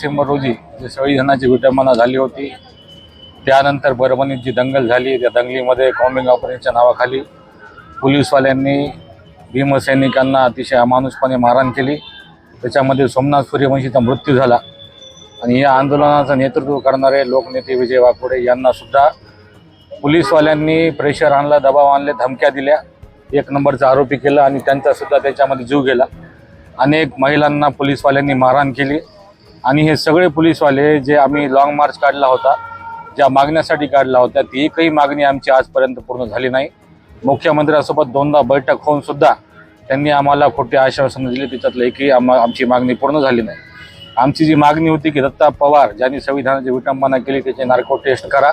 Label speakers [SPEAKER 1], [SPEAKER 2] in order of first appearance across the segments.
[SPEAKER 1] डिसेंबर रोजी जे सगळी जणांची विटंबना झाली होती त्यानंतर बरबणीत जी दंगल झाली त्या दंगलीमध्ये कॉम्बिंग ऑपरेशनच्या नावाखाली पोलीसवाल्यांनी भीमसैनिकांना अतिशय अमानुषपणे मारहाण केली. त्याच्यामध्ये सोमनाथ सूर्यवंशीचा मृत्यू झाला. आणि या आंदोलनाचं नेतृत्व करणारे लोकनेते विजय वाकोडे यांनासुद्धा पोलीसवाल्यांनी प्रेशर आणला दबाव आणले धमक्या दिल्या. एक नंबरचा आरोपी केला आणि त्यांचासुद्धा त्याच्यामध्ये जीव गेला. अनेक महिलांना पोलीसवाल्यांनी मारहाण केली. आणि हे सगळे पोलीसवाले जे आम्ही लॉंग मार्च काढला होता ज्या मागण्यासाठी काढला होता ती एकही मागणी आमची आजपर्यंत पूर्ण झाली नाही. मुख्यमंत्र्यांसोबत दोनदा बैठक होऊन सुद्धा त्यांनी आम्हाला खोटे आश्वासनं दिले. त्याच्यातलं एकही आम्हा आमची मागणी पूर्ण झाली नाही. आमची जी मागणी होती की दत्ता पवार ज्यांनी संविधानाची विटंबना केली त्याचे नार्को टेस्ट करा.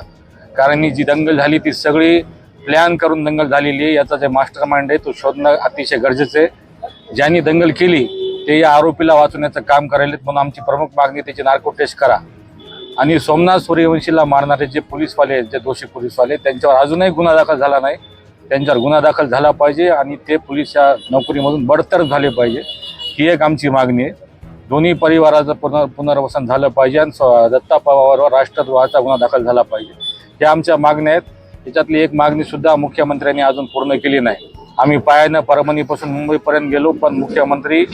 [SPEAKER 1] कारण ही जी दंगल झाली ती सगळी प्लॅन करून दंगल झालेली आहे. याचा जे मास्टर माइंड आहे तो शोधणं अतिशय गरजेचं आहे. ज्यांनी दंगल केली ते या आरोपीला वाचवण्याचं काम करायलेत म्हणून आमची प्रमुख मागणी त्याची नार्को टेस्ट करा. आणि सोमनाथ सूर्यवंशीला मारणारे जे पोलीसवाले आहेत जे दोषी पोलीसवाले त्यांच्यावर अजूनही गुन्हा दाखल झाला नाही. त्यांच्यावर गुन्हा दाखल झाला पाहिजे आणि ते पोलीसच्या नोकरीमधून बडतर्फ झाले पाहिजे ही एक आमची मागणी आहे. दोन्ही परिवाराचं पुनर् पुनर्वसन झालं पाहिजे आणि स्व- दत्ता पवारवर राष्ट्रद्रोहाचा गुन्हा दाखल झाला पाहिजे. ह्या आमच्या मागण्या आहेत. त्याच्यातली एक मागणीसुद्धा मुख्यमंत्र्यांनी अजून पूर्ण केली नाही. आम्ही पायानं परभणीपासून मुंबईपर्यंत गेलो पण मुख्यमंत्री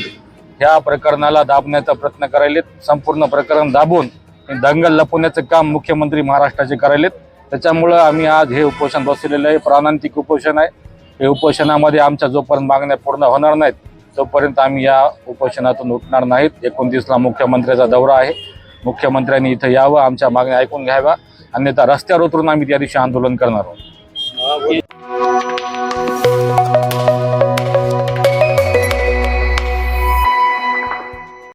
[SPEAKER 1] ह्या प्रकरणाला दाबण्याचा प्रयत्न करायलेत. संपूर्ण प्रकरण दाबून दंगल लपवण्याचं काम मुख्यमंत्री महाराष्ट्राचे करायलेत. त्याच्यामुळं आम्ही आज हे उपोषण बसलेलं आहे. प्राणांतिक उपोषण आहे. हे उपोषणामध्ये आमच्या जोपर्यंत मागण्या पूर्ण होणार नाहीत तोपर्यंत आम्ही या उपोषणातून उठणार नाहीत. एकोणतीसला मुख्यमंत्र्याचा दौरा आहे. मुख्यमंत्र्यांनी इथं यावं आमच्या मागण्या ऐकून घ्याव्या. अन्यथा रस्त्यावर उतरून आम्ही त्या दिवशी आंदोलन करणार आहोत.